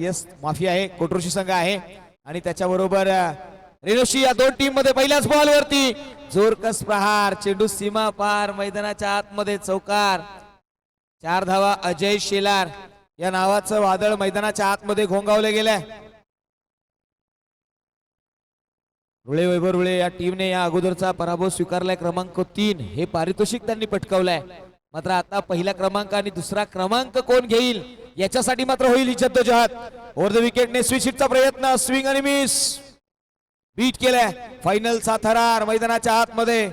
Yes माफी आहे कोटरोशी संघ आहे. आणि त्याच्याबरोबर अ, रेणुशी या दोन टीममध्ये पहिल्याच बॉल वरती. जोरकस प्रहार चेंडू सीमा पार मैदानाच्या आतमध्ये चौकार. चार धावा अजय शेलार. या नावाचं वादळ मैदानाच्या आतमध्ये घोंगावलं गेलंय. रुळे वैभव रुळे या टीमने या अगोदरचा पराभव स्वीकारलाय. क्रमांक तीन. हे पारितोषिक त्यांनी पटकावलाय. मात्र आता पहिला क्रमांक आणि दुसरा क्रमांक कोण घेईल? याच्यासाठी मात्र होईल ही जद्दोजहद ओव्हर द विकेटने स्विचिटचा प्रयत्न स्विंग आणि मिस. बीट केलाय. फायनलचा थरार मैदानाच्या आतमध्ये.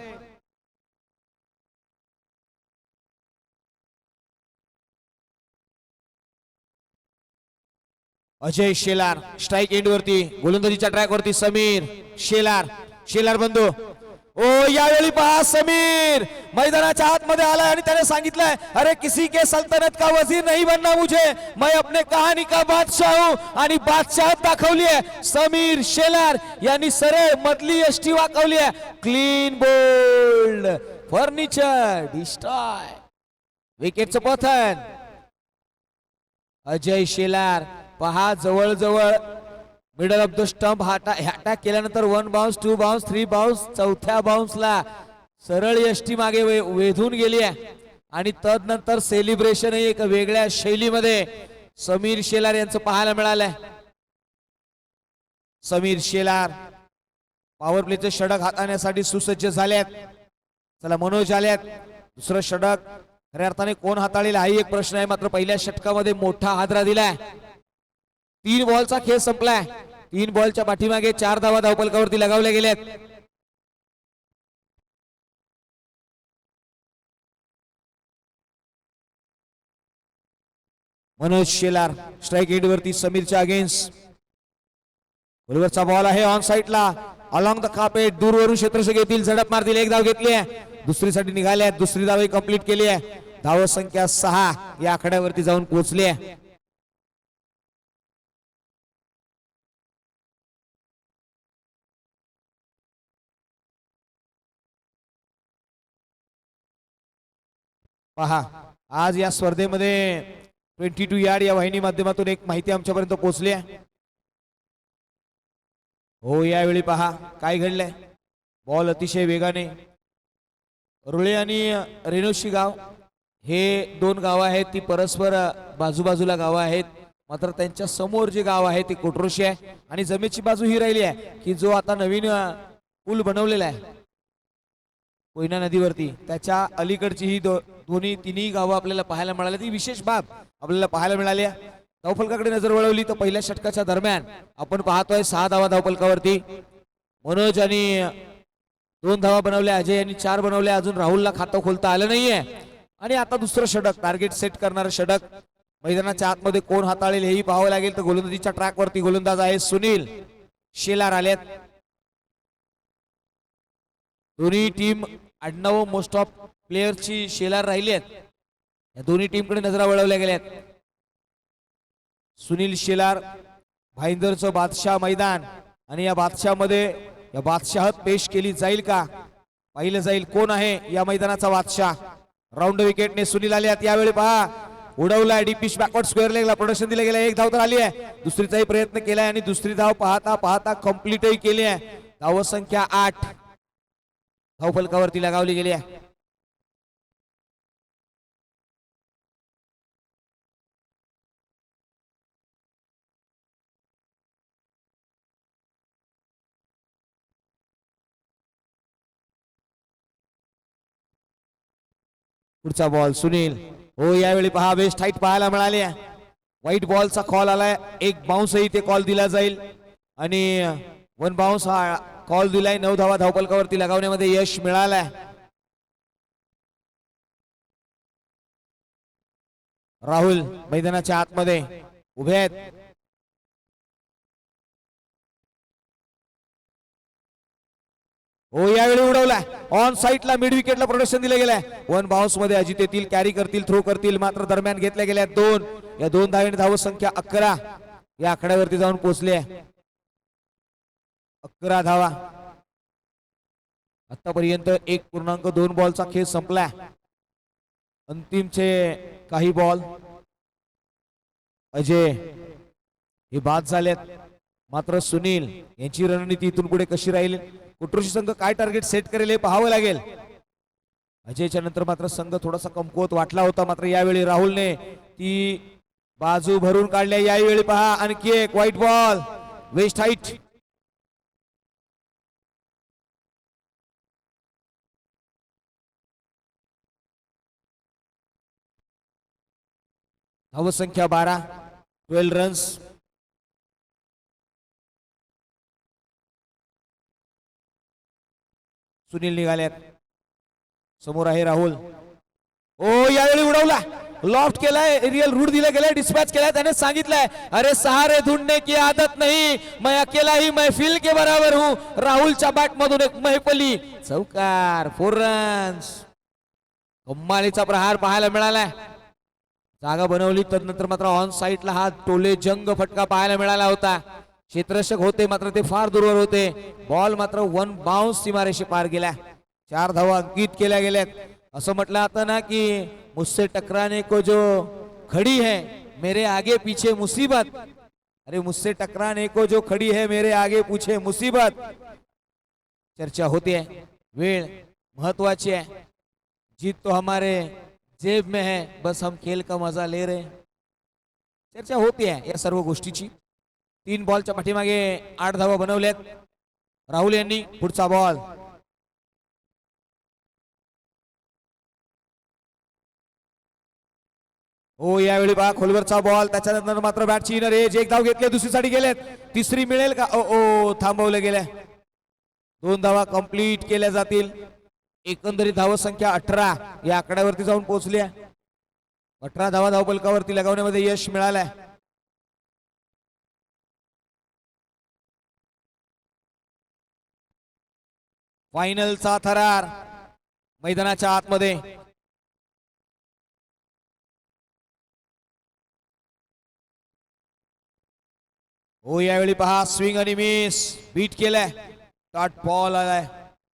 अजय शेलार स्ट्राईक एंड वरती. गोलंदाजीच्या ट्रॅक वरती समीर शेलार. शेलार बंधू ओ यावेळी पहा समीर मैदानाच्या आतमध्ये आलाय आणि त्याने सांगितलंय अरे किसी के सल्तनत का वजीर नहीं बनना मुझे? मैं अपने कहाणी का बादशाह हूं. आणि बादशाह दाखवली आहे समीर शेलार यांनी सरळ मधली यष्टी वाकवली आहे. क्लीन बोल्ड फर्निचर डिस्ट्रॉय विकेटचं पथन. अजय शेलार पहा जवळजवळ मिडल ऑफ द स्टंप हाटा अटॅक केल्यानंतर one bounce two bounce three bounce चौथ्या बाउन्सला सरळ यष्टी मागे वे- वेधून गेली आहे. आणि तदनंतर सेलिब्रेशन एक वेगळ्या शैलीमध्ये समीर शेलार यांचं पाहायला मिळालंय. समीर शेलार पॉवर प्लेचे षडक हाताळण्यासाठी सुसज्ज झाल्यात चला मनोज आल्यात दुसरं षडक. खऱ्या अर्थाने कोण हाताळेल हाही एक प्रश्न आहे. मात्र पहिल्या षटकामध्ये मोठा हादरा दिलाय. तीन बॉलचा खेळ संपलाय. तीन बॉलच्या पाठीमागे चार धावा धावपलकावरती लगावल्या गेल्यात. मनोज शेलार स्ट्राईक एंड वरती समीरच्या अगेन्स्ट बरोबरचा बॉल आहे ऑन साईडला अलॉंग द कापेट दूरवरून क्षेत्ररक्षक येतील झडप मारतील. एक धाव घेतली आहे. दुसरीसाठी निघाल्या दुसरी धाव कंप्लीट केली आहे. धाव संख्या सहा या आकड्यावरती जाऊन पोहोचली आहे. पहा आज या स्पर्धेमध्ये ट्वेंटी टू यार्ड या वाहिनी माध्यमातून एक माहिती आमच्यापर्यंत पोहोचली आहे. हो यावेळी पहा काय घडलंय? बॉल अतिशय वेगाने रुळे आणि रेणुशी गाव हे दोन गावं आहेत ती परस्पर बाजूबाजूला गावं आहेत. मात्र त्यांच्यासमोर जे गाव आहे ते कोटरोशी आहे. आणि जमेची बाजू ही राहिली आहे की जो आता नवीन पूल बनवलेला आहे. कोयना नदीवरती त्याच्या अलीकडची ही दो, दोन्ही तिन्ही गावं आपल्याला पाहायला मिळाली. ती विशेष बाब आपल्याला पाहायला मिळाली धावफलकाकडे नजर वळवली तर पहिल्या षटकाच्या दरम्यान आपण पाहतोय सहा धावा धावफलकावरती. मनोज आणि दोन धावा बनवल्या. अजय यांनी चार बनवल्या. अजून राहुलला खातं खोलता आलं नाहीये. आणि आता दुसरं षटक टार्गेट सेट करणारं षटक. मैदानाच्या आतमध्ये कोण हाताळेल हेही पाहावं लागेल. तर गोलंदाजीच्या ट्रॅक वरती गोलंदाज आहे सुनील. शेलार आल्यात दोन्ही टीम आडनाव मोस्ट ऑफ प्लेयरची शेलार राहिली आहेत. या दोन्ही टीमकडे नजरा वळवल्या गेल्यात सुनील शेलार भाईंदरचं बादशाह मैदान. आणि या बादशाहमध्ये या बादशाहत पेश केली जाईल का? पाहिलं जाईल कोण आहे या मैदानाचा बादशाह. राऊंड विकेटने सुनील आले आहेत. यावेळी पहा उडवला डीपीश बॅकवर्ड स्क्वेअर लेगला प्रोडक्शन दिलं गेलं एक धाव तर आली आहे. दुसरीचाही प्रयत्न केलाय आणि दुसरी धाव पाहता पाहता कम्प्लीटही केली आहे. धाव संख्या आठ धावफलकावरती लगावली गेली आहे. पुढचा बॉल सुनील. हो यावेळी पहा बेस्ट हाईट पाहायला मिळाली आहे. व्हाईट बॉलचा कॉल आलाय. एक बाउन्सही ते कॉल दिला जाईल. आणि uh, वन बाउन्स हा कॉल दिलाय. नऊ धावा धावपलकावरती लगावण्यामध्ये यश मिळालाय. राहुल मैदानाच्या आतमध्ये उभे आहेत. हो यावेळी उडवला ऑन साईडला मिड विकेटला प्रोडक्शन दिलं गेलंय. वन बाउन्समध्ये अजित येतील कॅरी करतील थ्रो करतील मात्र दरम्यान घेतल्या गेल्या दोन. या दोन धावेने धाव संख्या अकरा. या आकड्यावरती जाऊन पोहोचले. अकरा धावा. आतापर्यंत एक पूर्णांक दोन बॉलचा खेळ संपला अंतिमचे काही बॉल. अजय हे बाद झालेत. मात्र सुनील यांची रणनीती इथून पुढे कशी राहील? कुट्रोशी संघ काय टार्गेट सेट करेल हे पाहावं लागेल. अजयच्या नंतर मात्र संघ थोडासा कमकुवत वाटला होता मात्र यावेळी राहुलने ती बाजू भरून काढल्या. यावेळी पहा आणखी एक व्हाईट बॉल वेस्ट हाईट धावसंख्या बारा ट्वेल्व रन्स सुनील निघाल्यात समोर आहे राहुल. ओ यावेळी उडवला. लॉफ्ट केलाय रियल रूट दिला गेलाय डिस्पॅच केलाय त्याने सांगितलंय. अरे सहारे ढूंढने की आदत नाही. मैं अकेला ही महफिल के बराबर हूं. राहुलच्या बॅट मधून एक महपली चौकार फोर रन्स कम्मालीचा प्रहार पाहायला मिळालाय. जागा बनवली तर नंतर मात्र ऑन साईडला हा टोले जंग फटका पाहायला मिळाला होता. क्षेत्ररक्षक होते मात्र फार दूरवर होते. बॉल मात्र वन बाउन्स सीमारेषे पार गेल्या. चार धावा अंकित केल्या ना की मुझसे टकराने को जो खड़ी है, मेरे आगे पीछे मुसीबत. अरे मुझसे टकराने को जो खड़ी है, मेरे आगे पूछे मुसीबत. चर्चा होती है. वेळ महत्वाची आहे जीत तो हमारे जेब में है. बस हम खेल का मज़ा ले रहे हैं. चर्चा होती है या सर्व गोष्टीची. तीन बॉलच्या पाठीमागे आठ धावा बनवल्यात. राहुल यांनी पुढचा बॉल. हो यावेळी बा खोलवरचा बॉल. त्याच्यानंतर मात्र बॅटची इनर एज एक धाव घेतले दुसरीसाठी गेलेत. तिसरी मिळेल का? ओ ओ थांबवलं गेल्या. दोन धावा कंप्लीट केल्या जातील. एकंदरीत धाव संख्या अठरा या आकड्यावरती जाऊन पोहोचल्या अठरा धावा धावपलकावरती लगावण्यामध्ये यश मिळालंय. फायनलचा थरार मैदानाच्या आतमध्ये. हो यावेळी पहा स्विंग आणि मिस बीट केलाय. डॉट बॉल आलाय.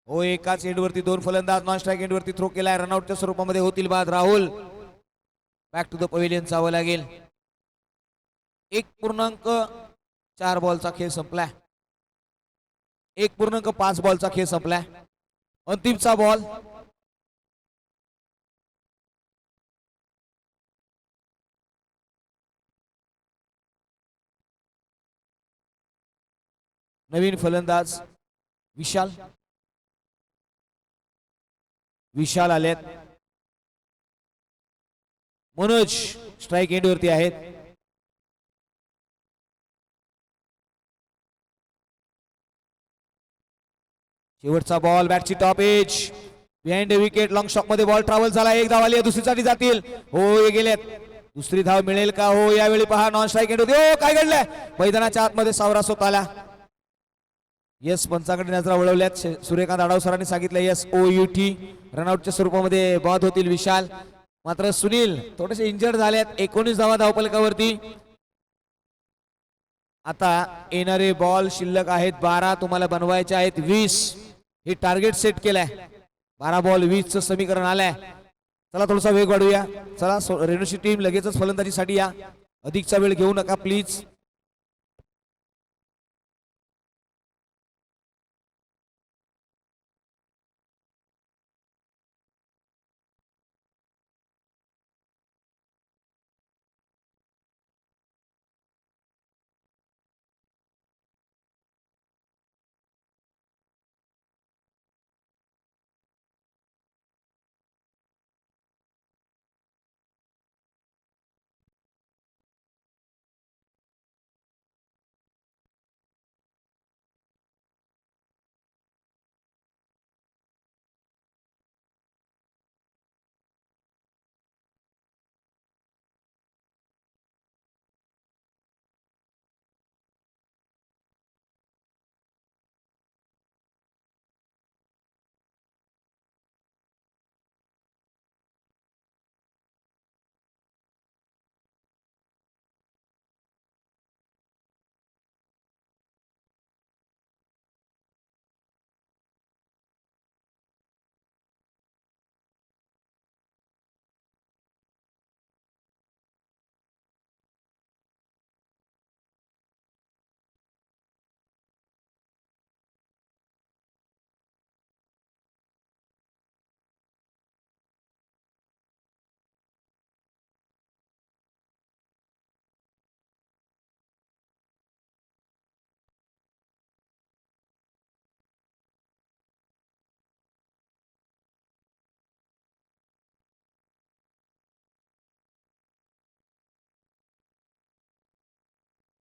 हो एकाच एंडवरती दोन फलंदाज नॉन स्ट्राईक एंडवरती थ्रो केलाय. रनआउटच्या स्वरूपामध्ये होतील बाद Rahul. Back to the pavilion चावं लागेल. एक पूर्णांक चार बॉलचा खेळ संपलाय. एक पूर्णांक पाच बॉलचा खेळ संपलाय. अंतिमचा बॉल. नवीन फलंदाज विशाल. विशाल आलेत. मनोज स्ट्राईक एंड वरती आहेत. शेवटचा ball बॅटची top edge behind wicket long शॉकमध्ये ball travel झाला. एक धाव आली दुसरी दुसरीसाठी जातील. हो हे गेलेत. दुसरी धाव मिळेल का? हो यावेळी पहा नॉन स्ट्राईक एंड होती. हो काय घडलंय? मैदानाच्या आतमध्ये सावरास होत आला येस पंचाकडे नजरा वळवल्यात. सूर्यकांत आडाव सरांनी सांगितलं येस ओ यू टी रनआउटच्या स्वरूपामध्ये बाद होतील विशाल. मात्र सुनील थोडेसे इंजर्ड झालेत. एकोणीस धावा धावपलकावरती आता येणारे बॉल शिल्लक आहेत बारा तुम्हाला बनवायचे आहेत वीस. हे टार्गेट सेट केलंय. बारा बॉल वीस च समीकरण आलंय. चला थोडासा वेग वाढूया. चला सो- रेणूची टीम लगेचच फलंदाजीसाठी या. अधिकचा वेळ घेऊ नका प्लीज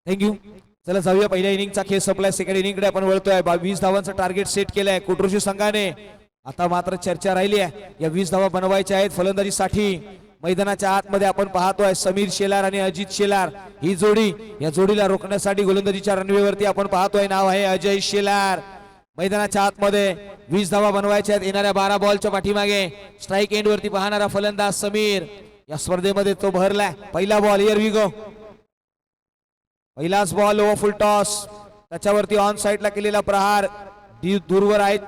थँक्यू चला जाऊया पहिल्या इनिंगचा खेळ संपलाय. सेकंड इनिंगकडे आपण वळतोय. बा- वीस धावांचं टार्गेट सेट केलंय कोटरोशी संघाने? आता मात्र चर्चा राहिली आहे. या वीस धावा बनवायच्या आहेत फलंदाजीसाठी. मैदानाच्या आतमध्ये आपण पाहतोय समीर शेलार आणि अजित शेलार. ही जोडी या जोडीला रोखण्यासाठी गोलंदाजीच्या रनवेवरती आपण पाहतोय. नाव आहे अजय शेलार. मैदानाच्या आतमध्ये वीस धावा बनवायच्या आहेत येणाऱ्या बारा बॉलच्या पाठीमागे. स्ट्राईक एंड वरती पाहणारा फलंदाज समीर. या स्पर्धेमध्ये तो भरलाय. पहिला बॉल इयर वी गो पहिलाच बॉल ओव्हर फुल टॉस त्याच्यावरती ऑन साईडला केलेला प्रहार. दी- दूरवर आहेत.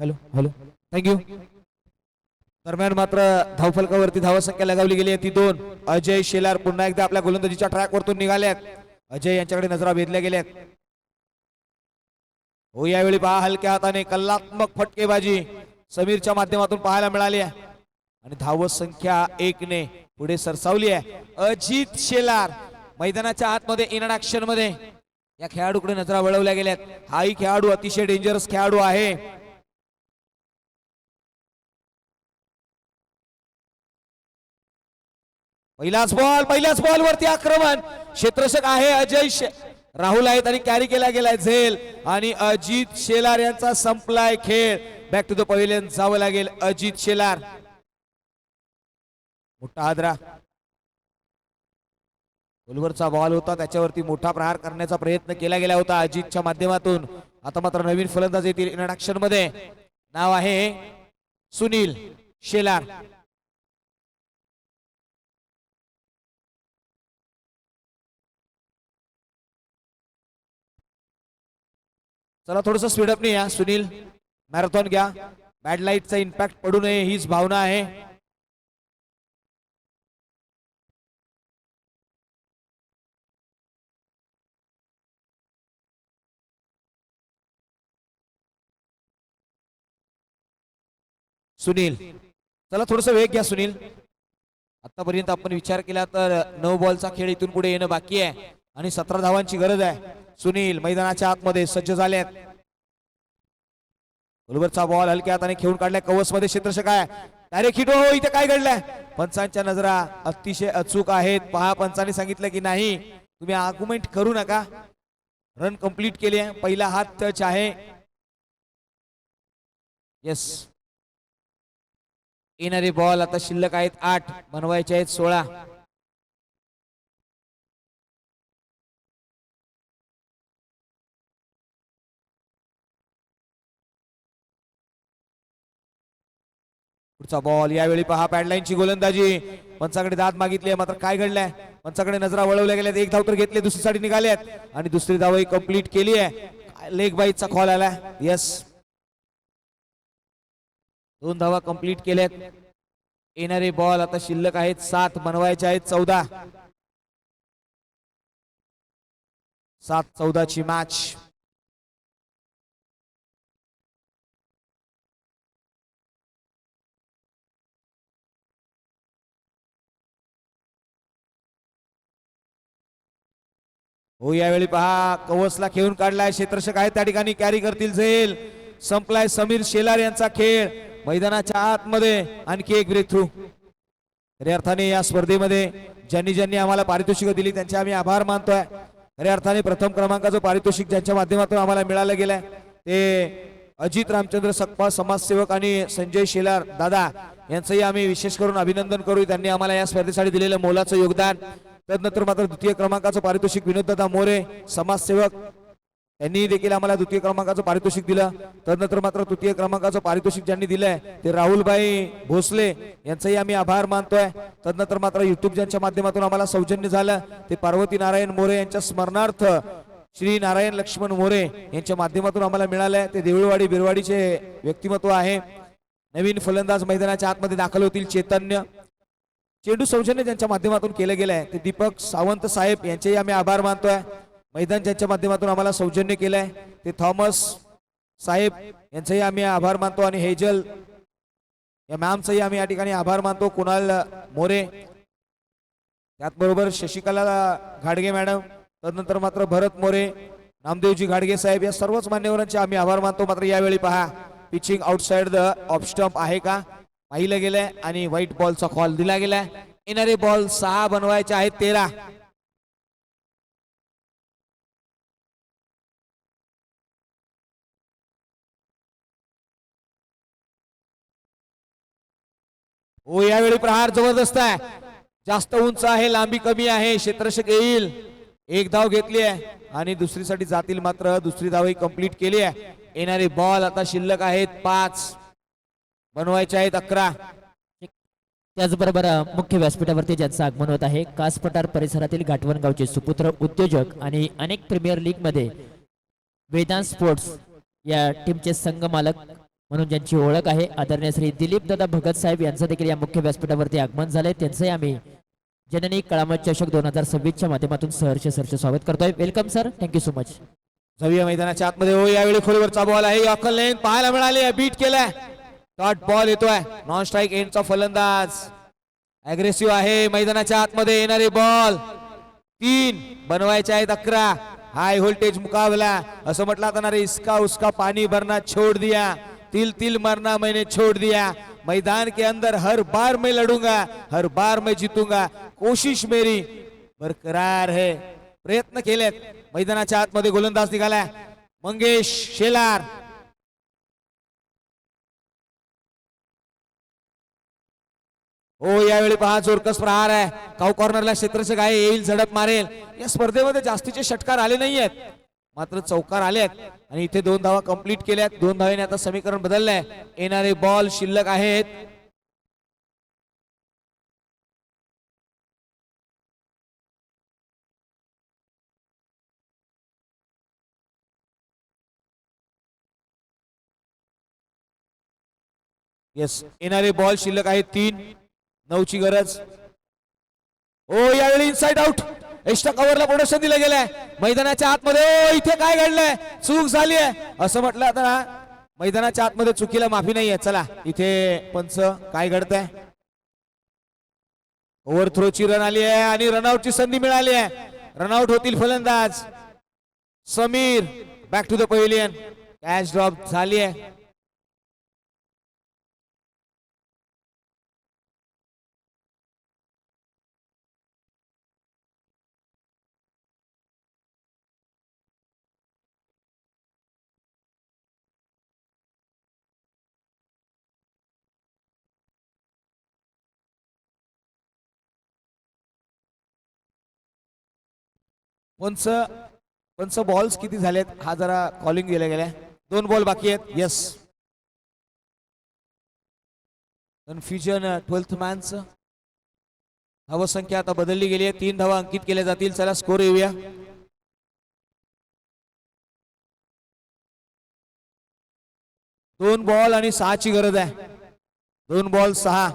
Hello hello. थँक्यू दरम्यान मात्र धावफलकावरती धावसंख्या लगावली गेली आहे. ती दोन. अजय शेलार पुन्हा एकदा आपल्या गोलंदाजीच्या ट्रॅक वरतून निघाल्यात. अजय यांच्याकडे नजरा भेदल्या गेल्यात. हो यावेळी पहा हलक्या हाताने कल्लात्मक फटकेबाजी समीरच्या माध्यमातून पाहायला मिळाली आहे. आणि धावत संख्या एक ने पुढे सरसावली आहे. अजित शेलार मैदानाच्या आतमध्ये इन ऍक्शनमध्ये या खेळाडूकडे नजरा वळवल्या गेल्यात. हाही खेळाडू अतिशय डेंजरस खेळाडू आहे. पहिलाच बॉल पहिल्याच बॉल वरती आक्रमण. क्षेत्रशक आहे अजय राहुल आहेत आणि कॅरी केला गेलाय झेल. आणि अजित शेलार यांचा संपलाय खेळ. बॅक टू द पवेलियन जावं लागेल अजित शेलार. मोठा आदरा. गोलवरचा बॉल होता त्याच्यावरती मोठा प्रहार करण्याचा प्रयत्न केला गेला होता अजितच्या माध्यमातून. आता मात्र नवीन फलंदाज येतील इंट्रोडक्शनमध्ये नाव आहे सुनील शेलार. चला थोडस स्पीडअप नाही या सुनील मॅरेथॉन घ्या. बॅड लाईटचा इम्पॅक्ट पडू नये हीच भावना आहे. सुनील चला थोडस वेग घ्या सुनील. आतापर्यंत आपण विचार केला तर नऊ बॉलचा खेळ इथून पुढे येणं बाकी आहे आणि सतरा धावांची गरज आहे. सुनील मैदानाच्या आतमध्ये सज्ज झाले गुलबरचा बॉल हलक्या हाताने खेळून काढलाय. कवच मध्ये क्षेत्ररक्षक आहे डायरेक्ट हिट हो इथे काय घडलंय? पंचांच्या नजरा अतिशय अचूक आहेत. पहा पंचाने सांगितलं की नाही. तुम्ही आर्ग्युमेंट करू नका. रन कंप्लीट केली आहे. पहिला हात टच आहे. येस येणारे बॉल आता शिल्लक आहेत आठ. बनवायचे आहेत सोळा. पुढचा बॉल यावेळी पहा पॅडलाईनची गोलंदाजी. पंचाकडे दाद मागितली आहे मात्र काय घडलंय? पंचाकडे नजरा वळवल्या गेल्यात. एक धाव तर घेतले दुसरी साठी निघाल्यात आणि दुसरी धावही कंप्लीट केली आहे. लेग बाईचा कॉल आला यस दोन धावा कंप्लीट केल्यात. येणारे बॉल आता शिल्लक आहेत. सात बनवायचे आहेत चौदा. सात चौदाची मॅच हो यावेळी पहा कवसला खेळून काढलाय क्षेत्रशक आहे त्या ठिकाणी कॅरी करतील झेल. संपलाय समीर शेलार यांचा खेळ. मैदानाच्या आतमध्ये आणखी एक ब्रेक थ्रू खऱ्या अर्थाने या स्पर्धेमध्ये ज्यांनी ज्यांनी आम्हाला पारितोषिक दिली त्यांचे आम्ही आभार मानतोय. खऱ्या अर्थाने प्रथम क्रमांकाचं पारितोषिक ज्यांच्या माध्यमातून आम्हाला मिळालं गेलंय ते अजित रामचंद्र सकपा समाजसेवक आणि संजय शेलार दादा यांचंही आम्ही विशेष करून अभिनंदन करू त्यांनी आम्हाला या स्पर्धेसाठी दिलेलं मोलाचं योगदान. त्यानंतर मात्र द्वितीय क्रमांकाचं पारितोषिक विनोददादा मोरे समाजसेवक यांनी देखील आम्हाला द्वितीय क्रमांकाचं पारितोषिक दिलं. त्यानंतर मात्र तृतीय क्रमांकाचं पारितोषिक ज्यांनी दिलंय ते राहुलभाई भोसले यांचाही आम्ही आभार मानतोय. तदनंतर मात्र युट्यूब ज्यांच्या माध्यमातून आम्हाला सौजन्य झालं ते पार्वती नारायण मोरे यांच्या स्मरणार्थ श्री नारायण लक्ष्मण मोरे यांच्या माध्यमातून आम्हाला मिळालंय. ते देऊळवाडी बिरवाडीचे व्यक्तिमत्व आहे. नवीन फलंदाज मैदानाच्या आतमध्ये दाखल होतील चैतन्य. चेंडू सौजन्य ज्यांच्या माध्यमातून केलं गेलं आहे ते दीपक सावंत साहेब यांचेही आम्ही आभार मानतोय. मैदान ज्यांच्या माध्यमातून आम्हाला सौजन्य केलंय ते थॉमस साहेब यांचेही आम्ही आभार मानतो आणि हेजल या मॅमचाही आम्ही या ठिकाणी आभार मानतो. कुणाल मोरे त्याचबरोबर शशिकला घाडगे मॅडम तदनंतर मात्र भरत मोरे नामदेवजी घाडगे साहेब या सर्वच मान्यवरांचे आम्ही आभार मानतो. मात्र यावेळी पहा pitching outside the off stump आहे का? पाहिलं गेलंय आणि व्हाईट बॉलचा कॉल दिला गेलाय. येणारे बॉल सहा बनवायचे आहेत तेरा. हो यावेळी प्रहार जबरदस्त आहे. जास्त उंच आहे लांबी कमी आहे क्षेत्रशक येईल. एक धाव घेतली आहे आणि दुसरीसाठी जातील मात्र दुसरी धावही कंप्लीट केली आहे. येणारे बॉल आता शिल्लक आहेत पाच. बनवायचे आहेत अकरा. त्याचबरोबर मुख्य व्यासपीठावरती ज्यांचं आगमन होत आहे कास पठार परिसरातील घाटवण गावचे सुपुत्र उद्योजक आणि अनेक प्रीमियर लीगमध्ये वेदांत स्पोर्ट्स या टीमचे संघ मालक म्हणून ज्यांची ओळख आहे आदरणीय श्री दिलीप दादा भगत साहेब यांचं देखील या मुख्य व्यासपीठावरती आगमन झालंय. त्यांचंही आम्ही जननी कळामत चषक दोन हजार सव्वीसच्या माध्यमातून सहर्ष सहर्ष स्वागत करतोय. Welcome sir thank you so much जाऊया मैदानाच्या आतमध्ये. हो यावेळी खोलीवरचा बॉल आहे. अकल लेन पाहायला मिळाली बीट केलाय. डॉट बॉल येतोय. नॉन स्ट्राईक एंडचा फलंदाज. अग्रेसिव्ह आहे. मैदानाच्या आतमध्ये येणारे बॉल तीन बनवायचे आहेत अकरा. हाय व्होल्टेज मुकाबला. असं म्हटलं जाणार इसका उसका पानी भरना छोड़ दिया. तिल तिल मरना मैंने छोड़ दिया. मैदान के अंदर हर बार मैं लड़ूंगा हर बार मैं जीतूंगा. कोशिश मेरी बरकरार है. प्रयत्न केलेत. मैदानाच्या आतमध्ये गोलंदाज निघालाय. मंगेश शेलार. हो यावेळी पहा जोरकस प्रहार आहे. काऊ कॉर्नरला क्षेत्ररक्षक आहे येईल झडप मारेल. या स्पर्धेमध्ये जास्तीचे षटकार आले नाही आहेत मात्र चौकार आले आहेत आणि इथे दोन धावा कंप्लीट केल्यात. दोन धावेने आता समीकरण बदललंय. येणारे बॉल शिल्लक आहेत. येस येणारे बॉल शिल्लक आहेत तीन. नऊची गरज. ओ यावेळी इनसाइड आउट एक्स्ट्रा कव्हरला प्रोडक्शन दिलं गेलंय. मैदानाच्या आतमध्ये ओ इथे काय घडलंय? चूक झाली आहे. असं म्हटलं आता ना, मैदानाच्या आतमध्ये चुकीला माफी नाहीये. चला इथे पंच काय घडतंय? ओव्हर थ्रोची रन आली आहे आणि रनआउटची संधी मिळाली आहे. रनआउट होतील फलंदाज. Samir back to the pavilion catch drop झाली आहे. पंच पंच बॉल्स किती झालेत? हा जरा कॉलिंग दिल्या गेल्या. दोन बॉल बाकी आहेत. येस कन्फ्युजन ट्वेल्थ मॅनच धावसंख्या आता बदलली गेली आहे. तीन धावा अंकित केल्या जातील. चला स्कोर येऊया. दोन बॉल आणि सहाची गरज आहे. दोन बॉल सहा.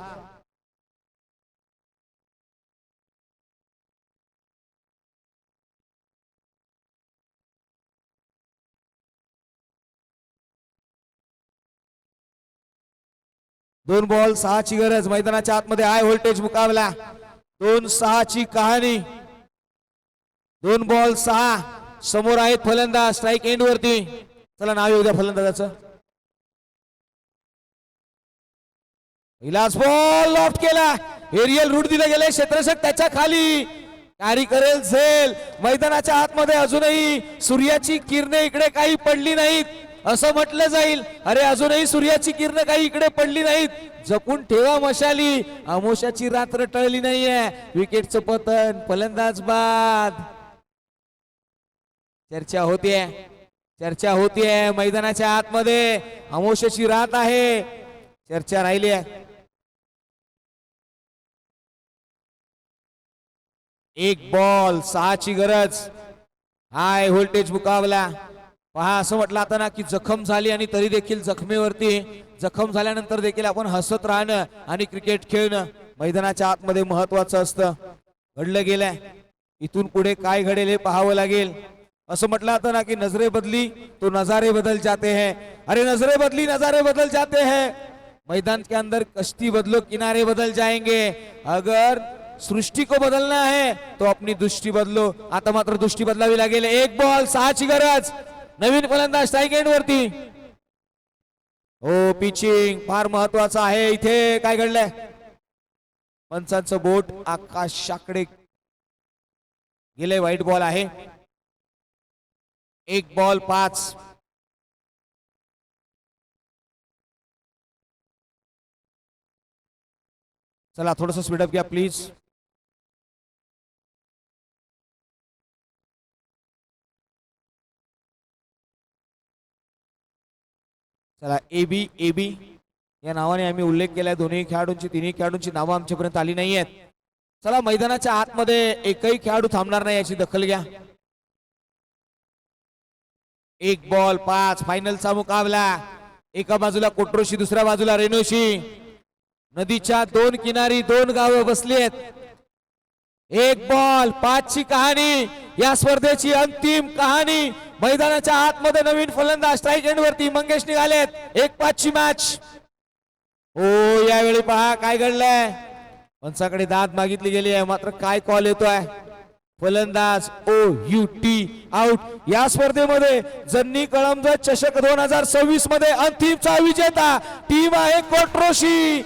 दोन बॉल सहाची गरज. मैदानाच्या आतमध्ये हाय व्होल्टेज मुकाबला. दोन सहाची कहाणी. दोन बॉल सहा. समोर आहेत फलंदाज स्ट्राईक एंड वरती. चला नाव येऊ द्या फलंदाजाचं. इलास बॉल लॉफ्ट केला. एरियल रूट दिलं गेले क्षेत्ररक्षक त्याच्याखाली. कॅरी करेल झेल. मैदानाच्या आतमध्ये अजूनही सूर्याची किरणे इकडे काही पडली नाहीत. असं म्हटलं जाईल. अरे अजूनही सूर्याची किरण काही इकडे पडली नाहीत. जपून ठेवा मशाली. अमोशाची रात्र टळली नाहीये. विकेटचं पतन फलंदाज बाद. चर्चा होतीये. चर्चा होतीये मैदानाच्या आतमध्ये. अमोशाची रात आहे. चर्चा राहिली आहे. एक बॉल सहाची गरज. हाय व्होल्टेज मुकाबला. पहा असं म्हटलं आता ना की जखम झाली आणि तरी देखील जखमेवरती जखम झाल्यानंतर देखील आपण हसत राहणं आणि क्रिकेट खेळणं मैदानाच्या आतमध्ये महत्वाचं असतं. घडलं गेलंय. इथून पुढे काय घडेल हे पाहावं लागेल. असं म्हटलं आता ना की नजरे बदली तो नजारे बदल जाते हैं. अरे नजरे बदली नजारे बदल जाते हैं. मैदान के अंदर कश्ती बदलो किनारे बदल जाएंगे. अगर सृष्टी को बदलना है तो अपनी दृष्टी बदलो. आता मात्र दृष्टी बदलावी लागेल. एक बॉल सहाची गरज. नवीन फलंदाज स्ट्राईक एंड वरती. हो पिचिंग फार महत्वाचं आहे. इथे काय घडलंय? पंचांचं बोट आकाश शाकडे गेले. व्हाईट बॉल आहे. एक बॉल पाच. चला थोडस स्पीडअप घ्या प्लीज चला ए बी ए बी या नावाने आम्ही उल्लेख केलाय. दोन्ही खेळाडूंची तिन्ही खेळाडूंची नावं आमच्यापर्यंत आली नाही आहेत चला मैदानाच्या आतमध्ये एकही खेळाडू थांबणार नाही याची दखल घ्या. एक बॉल पाच फायनलचा मुकाबला. एका बाजूला कोट्रोशी दुसऱ्या बाजूला रेणोशी. नदीच्या दोन किनारी दोन गावं बसली आहेत एक बॉल पाचची कहाणी. या स्पर्धेची अंतिम कहाणी. मैदानाच्या आतमध्ये नवीन फलंदाज स्ट्राईक एंड वरती मंगेश निघालेत. एक पाचची मॅच हो यावेळी पहा काय घडलंय. पंचाकडे दाद मागितली गेली आहे मात्र काय कॉल येतोय? फलंदाज ओ यू टी आउट या स्पर्धेमध्ये जन्नी कळमजत चषक दोन हजार सव्वीसमध्ये अंतिमचा विजेता. टीम आहे कोट्रोशी